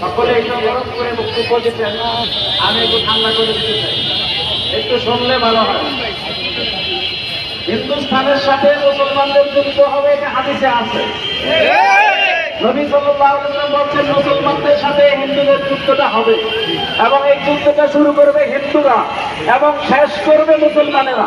সকলে করে আমি একটু ঠান্ডা করে দিতে চাই? একটু শুনলে ভালো হয়। হিন্দুস্থানের সাথে মুসলমানদের যুক্ত হবে এটা হাদিসে আছে। নবী সাল্লাম বলছেন, মুসলমানদের সাথে হিন্দুদের যুদ্ধটা হবে এবং এই যুদ্ধটা শুরু করবে হিন্দুরা এবং শেষ করবে মুসলমানেরা।